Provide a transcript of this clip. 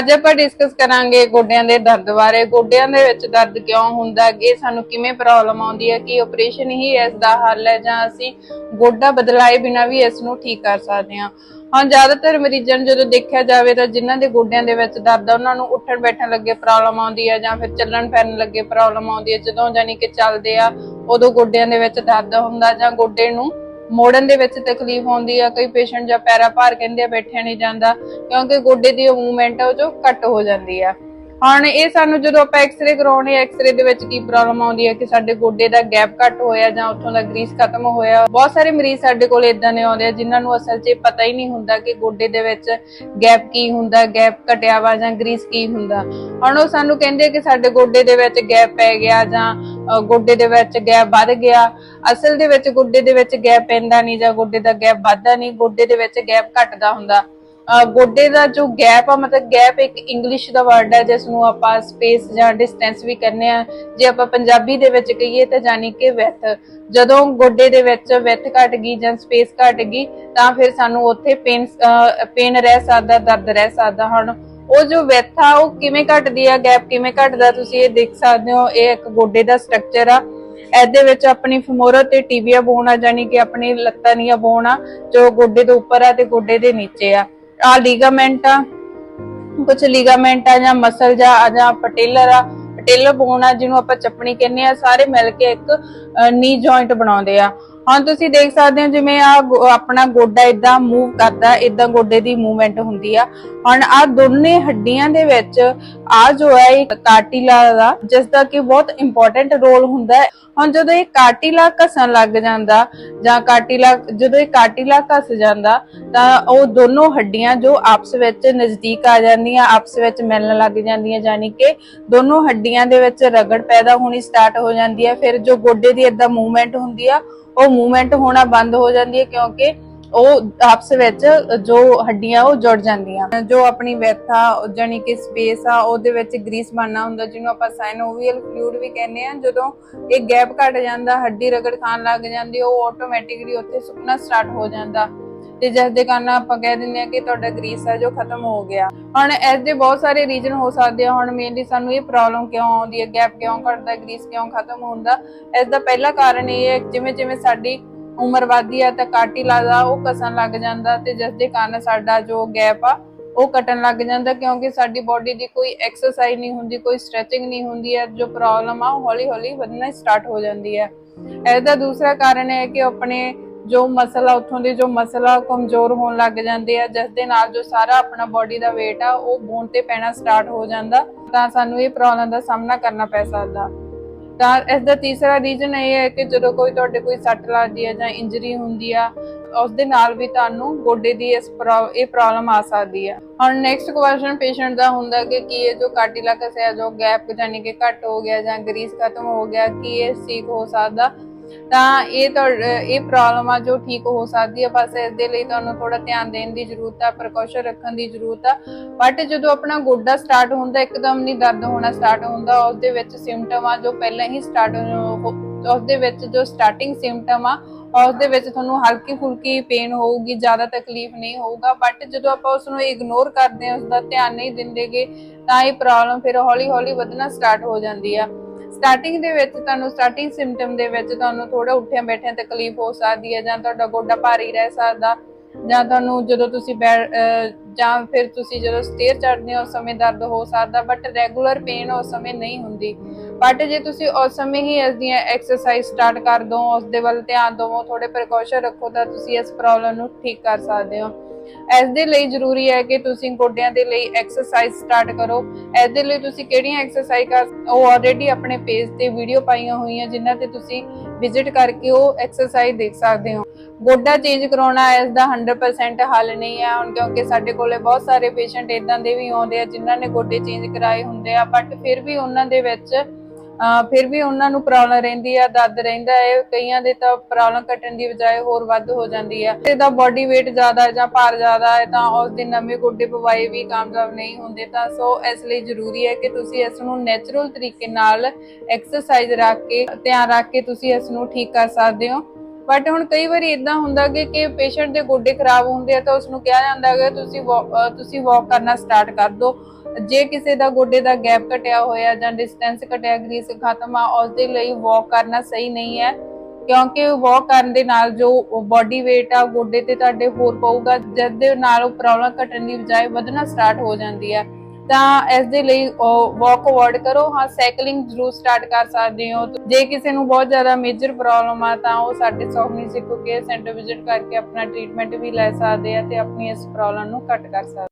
ਅੱਜ ਆਪਾਂ ਡਿਸਕਸ ਕਰਾਂਗੇ ਗੋਡਿਆਂ ਦੇ ਦਰਦ ਬਾਰੇ। ਗੋਡਿਆਂ ਦੇ ਵਿੱਚ ਦਰਦ ਕਿਉਂ ਹੁੰਦਾ ਹੈ? ਸਾਨੂੰ ਕਿਵੇਂ ਪ੍ਰੋਬਲਮ ਆਉਂਦੀ ਹੈ? ਕਿ ਆਪਰੇਸ਼ਨ ਹੀ ਇਸ ਦਾ ਹੱਲ ਹੈ? ਜਾਂ ਅਸੀਂ ਗੋਡਾ ਬਦਲਾਏ ਬਿਨਾਂ ਵੀ ਇਸ ਨੂੰ ਠੀਕ ਕਰ ਸਕਦੇ ਹਾਂ? ਹਾਂ ਜ਼ਿਆਦਾਤਰ ਮਰੀਜ਼ਾਂ ਨੂੰ ਜਦੋਂ ਦੇਖਿਆ ਜਾਵੇ ਤਾਂ ਜਿਨ੍ਹਾਂ ਦੇ ਗੋਡਿਆਂ ਦੇ ਵਿੱਚ ਦਰਦ ਆ, ਉਹਨਾਂ ਨੂੰ ਉੱਠਣ ਬੈਠਣ ਲੱਗੇ ਪ੍ਰੋਬਲਮ ਆਉਂਦੀ ਹੈ ਜਾਂ ਫਿਰ ਚੱਲਣ ਫਿਰਨ ਲੱਗੇ ਪ੍ਰੋਬਲਮ ਆਉਂਦੀ ਹੈ। ਜਦੋਂ ਜਾਨੀ ਕਿ ਚੱਲਦੇ ਆ, ਉਦੋਂ ਗੋਡਿਆਂ ਦੇ ਵਿੱਚ ਦਰਦ ਹੁੰਦਾ ਜਾਂ ਗੋਡੇ ਨੂੰ ਮੋੜਨ ਦੇ ਵਿੱਚ ਤਕਲੀਫ ਹੁੰਦੀ ਆ, ਕਈ ਪੇਸ਼ੈਂਟ ਜਾਂ ਪੈਰਾ ਭਾਰ ਕਹਿੰਦੇ ਆ ਬੈਠਿਆ ਨਹੀਂ ਜਾਂਦਾ, ਕਿਉਂਕਿ ਗੋਡੇ ਦੀ ਮੂਵਮੈਂਟ ਉਹ ਜੋ ਘੱਟ ਹੋ ਜਾਂਦੀ ਆ। ਹੁਣ ਇਹ ਸਾਨੂੰ ਜਦੋਂ ਆਪਾਂ ਐਕਸ-ਰੇ ਕਰਾਉਣੇ ਐਕਸ-ਰੇ ਦੇ ਵਿੱਚ ਕੀ ਪ੍ਰੋਬਲਮ ਆਉਂਦੀ ਹੈ ਕਿ ਸਾਡੇ ਗੋਡੇ ਦਾ ਗੈਪ ਘੱਟ ਹੋਇਆ ਜਾਂ ਉੱਥੋਂ ਦਾ ਗਰੀਸ ਖਤਮ ਹੋਇਆ। ਬਹੁਤ ਸਾਰੇ ਮਰੀਜ਼ ਸਾਡੇ ਕੋਲ ਇਦਾਂ ਦੇ ਆਉਂਦੇ ਆ, ਜਿਨ੍ਹਾਂ ਨੂੰ ਅਸਲ 'ਚ ਪਤਾ ਹੀ ਨਹੀਂ ਹੁੰਦਾ ਕਿ ਗੋਡੇ ਦੇ ਵਿੱਚ ਗੈਪ ਕੀ ਹੁੰਦਾ ਗੈਪ ਘਟਿਆ ਵਾ ਜਾਂ ਗਰੀਸ ਕੀ ਹੁੰਦਾ। ਹੁਣ ਉਹ ਸਾਨੂੰ ਕਹਿੰਦੇ ਕਿ ਸਾਡੇ ਗੋਡੇ ਦੇ ਵਿੱਚ ਗੈਪ ਪੈ ਗਿਆ ਜਾਂ ਗੋਡੇ ਦੇ ਵਿੱਚ ਗੈਪ ਵੱਧ ਗਿਆ। ਅਸਲ ਦੇ ਵਿੱਚ ਗੋਡੇ ਦੇ ਵਿੱਚ ਗੈਪ ਪੈਂਦਾ ਨਹੀਂ ਜਾਂ ਗੋਡੇ ਦਾ ਗੈਪ ਵੱਧਦਾ ਨਹੀਂ, ਗੋਡੇ ਦੇ ਵਿੱਚ ਗੈਪ ਘਟਦਾ ਹੁੰਦਾ। ਗੋਡੇ ਦਾ ਜੋ ਗੈਪ ਆ, ਮਤਲਬ ਗੈਪ ਇੱਕ ਇੰਗਲਿਸ਼ ਦਾ ਵਰਡ ਹੈ ਜਿਸ ਨੂੰ ਆਪਾਂ ਸਪੇਸ ਜਾਂ ਡਿਸਟੈਂਸ ਵੀ ਕਹਿੰਦੇ ਆ। ਜੇ ਆਪਾਂ ਪੰਜਾਬੀ ਦੇ ਵਿੱਚ ਕਹੀਏ ਤਾਂ ਜਾਨੀ ਕਿ ਵਿੱਥ ਜਦੋਂ ਗੋਡੇ ਦੇ ਵਿੱਚ ਵਿੱਥ ਘਟ ਗਈ ਜਾਂ ਸਪੇਸ ਘਟ ਗਈ, ਤਾਂ ਫਿਰ ਸਾਨੂੰ ਉੱਥੇ ਪੇਨ ਪੇਨ ਰਹਿ ਸਕਦਾ, ਦਰਦ ਰਹਿ ਸਕਦਾ ਹੁਣ। ਉਹ ਜੋ ਵਿੱਥ ਉਹ ਕਿਵੇਂ ਘਟਦੀ ਆ ਗੈਪ ਕਿਵੇਂ ਘਟਦਾ, ਤੁਸੀਂ ਇਹ ਦੇਖ ਸਕਦੇ ਹੋ, ਇਹ ਇੱਕ ਗੋਡੇ ਦਾ ਸਟਰਕਚਰ ਆ। ਇਹਦੇ ਵਿੱਚ ਆਪਣੀ ਫਮੋਰਾ ਤੇ ਟੀਬੀਆ ਬੋਨ ਆ ਜਾਨੀ ਕਿ ਆਪਣੀ ਲੱਤਾਂ ਦੀਆਂ ਬੋਨ ਆ, ਜੋ ਗੋਡੇ ਦੇ ਉੱਪਰ ਆ ਤੇ ਗੋਡੇ ਦੇ ਨੀਚੇ ਆ। ਆ ਲੀਗਾਮੈਂਟ ਆ ਕੁਝ ਲੀਗਾਮੈਂਟ ਆ ਜਾਂ ਮਸਲ ਜਾਂ ਆ ਜਾਂ ਪਟੇਲਰ ਆ। ਪਟੇਲਰ ਬੋਨ ਆ, ਜਿਹਨੂੰ ਆਪਾਂ ਚੱਪਣੀ ਕਹਿੰਦੇ ਆ, ਸਾਰੇ ਮਿਲ ਕੇ ਇੱਕ ਨੀ ਜੁਆਇੰਟ ਬਣਾਉਂਦੇ ਆ। ਹੁਣ ਤੁਸੀਂ ਦੇਖ ਸਕਦੇ ਹੋ ਜਿਵੇਂ ਆ ਆਪਣਾ ਗੋਡਾ ਇਦਾਂ ਮੂਵ ਕਰਦਾ ਇਦਾਂ ਗੋਡੇ ਦੀ ਮੂਵਮੈਂਟ ਹੁੰਦੀ ਆ। ਹੁਣ ਆ ਦੋਨੇ ਹੱਡੀਆਂ ਦੇ ਵਿੱਚ ਆ ਜੋ ਹੈ ਇਹ ਕਾਰਟਿਲਾ ਦਾ, ਜਿਸ ਦਾ ਕਿ ਬਹੁਤ ਇੰਪੋਰਟੈਂਟ ਰੋਲ ਹੁੰਦਾ ਹੈ। ਹੁਣ ਜਦੋਂ ਇਹ ਕਾਰਟਿਲਾ ਘਸਣ ਲੱਗ ਜਾਂਦਾ ਜਾਂ ਕਾਰਟਿਲਾ ਜਦੋਂ ਇਹ ਕਾਰਟਿਲਾ ਘਸ ਜਾਂਦਾ, ਤਾਂ ਉਹ ਦੋਨੋਂ ਹੱਡੀਆਂ ਜੋ ਆਪਸ ਵਿੱਚ ਨਜ਼ਦੀਕ ਆ ਜਾਂਦੀਆਂ, ਆਪਸ ਵਿੱਚ ਮਿਲਣ ਲੱਗ ਜਾਂਦੀਆਂ, ਯਾਨੀ ਕਿ ਦੋਨੋਂ ਹੱਡੀਆਂ ਦੇ ਵਿੱਚ ਰਗੜ ਪੈਦਾ ਹੋਣੀ ਸਟਾਰਟ ਹੋ ਜਾਂਦੀ ਹੈ। ਫਿਰ ਜੋ ਗੋਡੇ ਦੀ ਇਦਾਂ ਮੂਵਮੈਂਟ ਹੁੰਦੀ ਆ ਉਹ ਮੂਵਮੈਂਟ ਹੋਣਾ ਬੰਦ ਹੋ ਜਾਂਦੀ ਹੈ ਕਿਉਂਕਿ ਉਹ ਆਪਸ ਵਿੱਚ ਜੋ ਹੱਡੀਆਂ ਉਹ ਜੁੜ ਜਾਂਦੀਆਂ। ਜੋ ਆਪਣੀ ਵੈਥਾ ਜਾਨੀ ਕਿ ਸਪੇਸ ਆ, ਉਹਦੇ ਵਿੱਚ ਗਰੀਸ ਬਣਨਾ ਹੁੰਦਾ, ਜਿਹਨੂੰ ਆਪਾਂ ਸਾਈਨੋਵੀਅਲ ਫਲੂਇਡ ਵੀ ਕਹਿੰਦੇ ਆ ਜਦੋਂ ਇਹ ਗੈਪ ਘਟ ਜਾਂਦਾ, ਹੱਡੀ ਰਗੜ ਖਾਣ ਲੱਗ ਜਾਂਦੀ, ਉਹ ਆਟੋਮੈਟਿਕਲੀ ਉੱਥੇ ਸੁੱਕਣਾ ਸਟਾਰਟ ਹੋ ਜਾਂਦਾ। ਤੇ ਜਿਸ ਦੇ ਕਾਰਨ ਆਪਾਂ ਕਹਿ ਦਿੰਦੇ ਆ ਕਿ ਤੁਹਾਡਾ ਗਰੀਸ ਹੈ ਜੋ ਖਤਮ ਹੋ ਗਿਆ। ਹੁਣ ਇਸ ਦੇ ਬਹੁਤ ਸਾਰੇ ਰੀਜ਼ਨ ਹੋ ਸਕਦੇ ਆ। ਹੁਣ ਮੇਨਲੀ ਸਾਨੂੰ ਇਹ ਪ੍ਰੋਬਲਮ ਕਿਉਂ ਆਉਂਦੀ ਹੈ? ਗੈਪ ਕਿਉਂ ਘਟਦਾ? ਗਰੀਸ ਕਿਉਂ ਖਤਮ ਹੁੰਦਾ? ਇਸ ਦਾ ਪਹਿਲਾ ਕਾਰਨ ਇਹ ਹੈ ਜਿਵੇਂ ਜਿਵੇਂ ਸਾਡੀ ਉਮਰ ਵਧਦੀ ਹੈ ਤਾਂ ਕਾਰਟਿਲਾਜ ਆ ਉਹ ਕਸਣ ਲੱਗ ਜਾਂਦਾ ਤੇ ਜਿਸ ਦੇ ਕਾਰਨ ਸਾਡਾ ਜੋ ਗੈਪ ਆ, ਉਹ ਕੱਟਣ ਲੱਗ ਜਾਂਦਾ ਕਿਉਂਕਿ ਸਾਡੀ ਬਾਡੀ ਦੀ ਕੋਈ ਐਕਸਰਸਾਈਜ਼ ਨਹੀਂ ਹੁੰਦੀ, ਕੋਈ ਸਟ੍ਰੈਚਿੰਗ ਨਹੀਂ ਹੁੰਦੀ ਹੈ। ਜੋ ਪ੍ਰੋਬਲਮ ਆ ਹੌਲੀ ਹੌਲੀ ਵਧਣਾ ਸਟਾਰਟ ਹੋ ਜਾਂਦੀ ਹੈ। ਇਸ ਦੂਸਰਾ ਕਾਰਨ ਹੈ ਕਿ ਆਪਣੇ ਜੋ ਮਸਲਾ, ਉੱਥੋਂ ਦੇ ਜੋ ਮਸਲ ਕਮਜ਼ੋਰ ਹੋਣ ਲੱਗ ਜਾਂਦੇ ਆ, ਜਿਸ ਦੇ ਨਾਲ ਜੋ ਸਾਰਾ ਆਪਣਾ ਬਾਡੀ ਦਾ weight ਆ, ਉਹ ਬੋਨ ਤੇ ਪੈਣਾ ਸਟਾਰਟ ਹੋ ਜਾਂਦਾ, ਤਾਂ ਸਾਨੂੰ ਇਹ ਪ੍ਰੋਬਲਮ ਦਾ ਸਾਹਮਣਾ ਕਰਨਾ ਪੈ ਸਕਦਾ। ਤਾਂ ਇਸ ਦਾ ਤੀਸਰਾ ਰੀਜ਼ਨ ਇਹ ਹੈ ਕਿ ਜਦੋਂ ਕੋਈ ਤੁਹਾਡੇ ਕੋਈ ਸੱਟ ਲੱਗਦੀ ਹੈ ਜਾਂ ਇੰਜਰੀ ਹੁੰਦੀ ਆ, ਉਸ ਦੇ ਨਾਲ ਵੀ ਤੁਹਾਨੂੰ ਗੋਡੇ ਦੀ ਇਸ ਇਹ ਪ੍ਰੋਬਲਮ ਆ ਸਕਦੀ ਹੈ ਹੁਣ ਨੈਕਸਟ ਕੁਐਸਚਨ ਪੇਸ਼ੈਂਟ ਦਾ ਹੁੰਦਾ ਕਿ ਕੀ ਇਹ ਜੋ ਕਾਰਟਿਲਾਕਸ ਹੈ ਜੋ ਗੈਪ ਜਾਨੀ ਕਿ ਘੱਟ ਹੋ ਗਿਆ ਜਾਂ ਗਰੀਸ ਖਤਮ ਹੋ ਗਿਆ, ਕੀ ਇਹ ਠੀਕ ਹੋ ਸਕਦਾ? ਤਾਂ ਇਹ ਇਹ ਪ੍ਰੋਬਲਮ ਆ ਜੋ ਠੀਕ ਹੋ ਸਕਦੀ ਹੈ ਬਸ ਇਸ ਦੇ ਲਈ ਤੁਹਾਨੂੰ ਥੋੜਾ ਧਿਆਨ ਦੇਣ ਦੀ ਜ਼ਰੂਰਤ ਆ ਪ੍ਰੀਕਾਸ਼ਨ ਰੱਖਣ ਦੀ ਜ਼ਰੂਰਤ ਆ। ਬਟ ਜਦੋਂ ਆਪਣਾ ਗੋਡਾ ਸਟਾਰਟ ਹੁੰਦਾ, ਇੱਕਦਮ ਨਹੀਂ ਦਰਦ ਹੋਣਾ ਸਟਾਰਟ ਹੁੰਦਾ ਉਸ ਦੇ ਵਿੱਚ ਸਿੰਪਟਮ ਆ ਜੋ ਪਹਿਲਾਂ ਹੀ ਸਟਾਰਟ ਉਸ ਦੇ ਵਿੱਚ ਜੋ ਸਟਾਰਟਿੰਗ ਸਿੰਪਟਮ ਆ ਉਸ ਦੇ ਵਿੱਚ ਤੁਹਾਨੂੰ ਹਲਕੀ ਫੁਲਕੀ ਪੇਨ ਹੋਊਗੀ, ਜ਼ਿਆਦਾ ਤਕਲੀਫ ਨਹੀਂ ਹੋਊਗਾ। ਬਟ ਜਦੋਂ ਆਪਾਂ ਉਸ ਨੂੰ ਇਗਨੋਰ ਕਰਦੇ ਹਾਂ ਉਸ ਦਾ ਧਿਆਨ ਨਹੀਂ ਦਿੰਦੇਗੇ, ਤਾਂ ਇਹ ਪ੍ਰੋਬਲਮ ਫਿਰ ਹੌਲੀ ਹੌਲੀ ਵਧਣਾ ਸਟਾਰਟ ਹੋ ਜਾਂਦੀ ਆ। ਸਟਾਰਟਿੰਗ ਦੇ ਵਿੱਚ ਤੁਹਾਨੂੰ ਸਟਾਰਟਿੰਗ ਸਿੰਪਟਮ ਦੇ ਵਿੱਚ ਤੁਹਾਨੂੰ ਥੋੜਾ ਉੱਠਿਆਂ ਬੈਠਿਆਂ ਤਕਲੀਫ ਹੋ ਸਕਦੀ ਹੈ ਜਾਂ ਤੁਹਾਡਾ ਗੋਡਾ ਭਾਰੀ ਰਹਿ ਸਕਦਾ, ਜਾਂ ਤੁਹਾਨੂੰ ਜਦੋਂ ਤੁਸੀਂ ਜਾਂ ਫਿਰ ਤੁਸੀਂ ਜਦੋਂ ਸਟੇਅਰ ਚੜ੍ਹਦੇ ਹੋ ਉਸ ਸਮੇਂ ਦਰਦ ਹੋ ਸਕਦਾ ਬਟ ਰੈਗੂਲਰ ਪੇਨ ਉਸ ਸਮੇਂ ਨਹੀਂ ਹੁੰਦੀ। ਬਟ ਜੇ ਤੁਸੀਂ ਉਸ ਸਮੇਂ ਹੀ ਇਸ ਦੀਆਂ ਐਕਸਰਸਾਈਜ਼ ਸਟਾਰਟ ਕਰ ਦੋ, ਉਸ ਦੇ ਵੱਲ ਧਿਆਨ ਦਿਵੋ ਥੋੜੇ ਪ੍ਰੀਕਾਸ਼ਨ ਰੱਖੋ, ਤਾਂ ਤੁਸੀਂ ਇਸ ਪ੍ਰੋਬਲਮ ਨੂੰ ਠੀਕ ਕਰ ਸਕਦੇ ਹੋ। ਇਸ ਦੇ ਲਈ ਜ਼ਰੂਰੀ ਹੈ ਕਿ ਤੁਸੀਂ ਗੋਡਿਆਂ ਦੇ ਲਈ ਐਕਸਰਸਾਈਜ਼ ਸਟਾਰਟ ਕਰੋ। ਇਸ ਦੇ ਲਈ ਤੁਸੀਂ ਕਿਹੜੀਆਂ ਐਕਸਰਸਾਈਜ਼ ਕਰ ਉਹ ਆਲਰੇਡੀ ਆਪਣੇ ਪੇਜ ਤੇ ਵੀਡੀਓ ਪਾਈਆਂ ਹੋਈਆਂ ਜਿਨ੍ਹਾਂ ਤੇ ਤੁਸੀਂ ਵਿਜ਼ਿਟ ਕਰਕੇ ਉਹ ਐਕਸਰਸਾਈਜ਼ ਦੇਖ ਸਕਦੇ ਹੋ। ਗੋਡਾ ਚੇਂਜ ਕਰਾਉਣਾ ਇਸ ਦਾ 100% ਹੱਲ ਨਹੀਂ ਹੈ ਹੁਣ ਕਿਉਂਕਿ ਸਾਡੇ ਕੋਲੇ ਬਹੁਤ ਸਾਰੇ ਪੇਸ਼ੈਂਟ ਇਦਾਂ ਦੇ ਵੀ ਆਉਂਦੇ ਆ ਜਿਨ੍ਹਾਂ ਨੇ ਗੋਡੇ ਚੇਂਜ ਕਰਾਏ ਹੁੰਦੇ ਆ ਬਟ ਫਿਰ ਵੀ ਉਹਨਾਂ ਦੇ ਵਿੱਚ ਫਿਰ ਵੀ ਉਹਨਾਂ ਨੂੰ ਪ੍ਰੋਬਲਮ ਰਹਿੰਦੀ ਆ, ਦਰਦ ਰਹਿੰਦਾ ਹੈ, ਕਈਆਂ ਦੇ ਤਾਂ ਪ੍ਰੋਬਲਮ ਘਟਣ ਦੀ ਬਜਾਏ ਹੋਰ ਵੱਧ ਹੋ ਜਾਂਦੀ ਆ। ਤੇ ਦਾ ਬਾਡੀ weight ਜ਼ਿਆਦਾ ਹੈ ਜਾਂ ਭਾਰ ਜ਼ਿਆਦਾ ਹੈ, ਤਾਂ ਉਸ ਦੇ ਨਵੇਂ ਗੋਡੇ ਪਵਾਏ ਵੀ ਕਾਮਯਾਬ ਨਹੀਂ ਹੁੰਦੇ, ਤਾਂ ਸੋ ਇਸ ਲਈ ਜ਼ਰੂਰੀ ਹੈ ਕਿ ਤੁਸੀਂ ਇਸ ਨੂੰ ਨੇਚਰਲ ਤਰੀਕੇ ਨਾਲ ਐਕਸਰਸਾਈਜ਼ ਰੱਖ ਕੇ, ਧਿਆਨ ਰੱਖ ਕੇ ਤੁਸੀਂ ਇਸ ਨੂੰ ਠੀਕ ਕਰ ਸਕਦੇ ਹੋ। ਬਟ ਹੁਣ ਕਈ ਵਾਰੀ ਇਦਾਂ ਹੁੰਦਾ ਕਿ ਕਿ ਪੇਸ਼ੈਂਟ ਦੇ ਗੋਡੇ ਖਰਾਬ ਹੁੰਦੇ ਆ ਤਾਂ ਉਸ ਨੂੰ ਕਿਹਾ ਜਾਂਦਾ ਹੈ ਤੁਸੀਂ ਤੁਸੀਂ ਵਾਕ ਕਰਨਾ ਸਟਾਰਟ ਕਰ ਦਿਓ। ਜੇ ਕਿਸੇ ਦਾ ਗੋਡੇ ਦਾ ਗੈਪ ਘਟਿਆ ਹੋਇਆ ਜਾਂ ਡਿਸਟੈਂਸ ਘਟਿਆ ਗਰੀਸ ਖਤਮ ਆ ਉਸ ਦੇ ਲਈ ਵਾਕ ਕਰਨਾ ਸਹੀ ਨਹੀਂ ਹੈ। ਕਿਉਂਕਿ ਵਾਕ ਕਰਨ ਦੇ ਨਾਲ ਜੋ ਬਾਡੀ weight ਆ, ਗੋਡੇ ਤੇ ਤੁਹਾਡੇ ਹੋਰ ਪਊਗਾ ਜਿਸ ਦੇ ਨਾਲ ਉਹ ਪ੍ਰੋਬਲਮ ਘਟਣ ਦੀ ਬਜਾਏ ਵਧਣਾ ਸਟਾਰਟ ਹੋ ਜਾਂਦੀ ਹੈ। ਤਾਂ ਇਸ ਦੇ ਲਈ ਵਾਕ ਅਵੋਇਡ ਕਰੋ। ਹਾਂ ਸਾਈਕਲਿੰਗ ਜ਼ਰੂਰ ਸਟਾਰਟ ਕਰ ਸਕਦੇ ਹੋ। ਜੇ ਕਿਸੇ ਨੂੰ ਬਹੁਤ ਜ਼ਿਆਦਾ ਮੇਜਰ ਪ੍ਰੋਬਲਮ ਆ, ਤਾਂ ਉਹ ਸਾਡੇ ਸੌਗਨੀ ਸਿੱਖੋ ਕੇਅਰ ਸੈਂਟਰ ਵਿਜ਼ਿਟ ਕਰਕੇ ਆਪਣਾ ਟ੍ਰੀਟਮੈਂਟ ਵੀ ਲੈ ਸਕਦੇ ਆ ਤੇ ਆਪਣੀ ਇਸ ਪ੍ਰੋਬਲਮ ਨੂੰ ਘੱਟ ਕਰ ਸਕਦੇ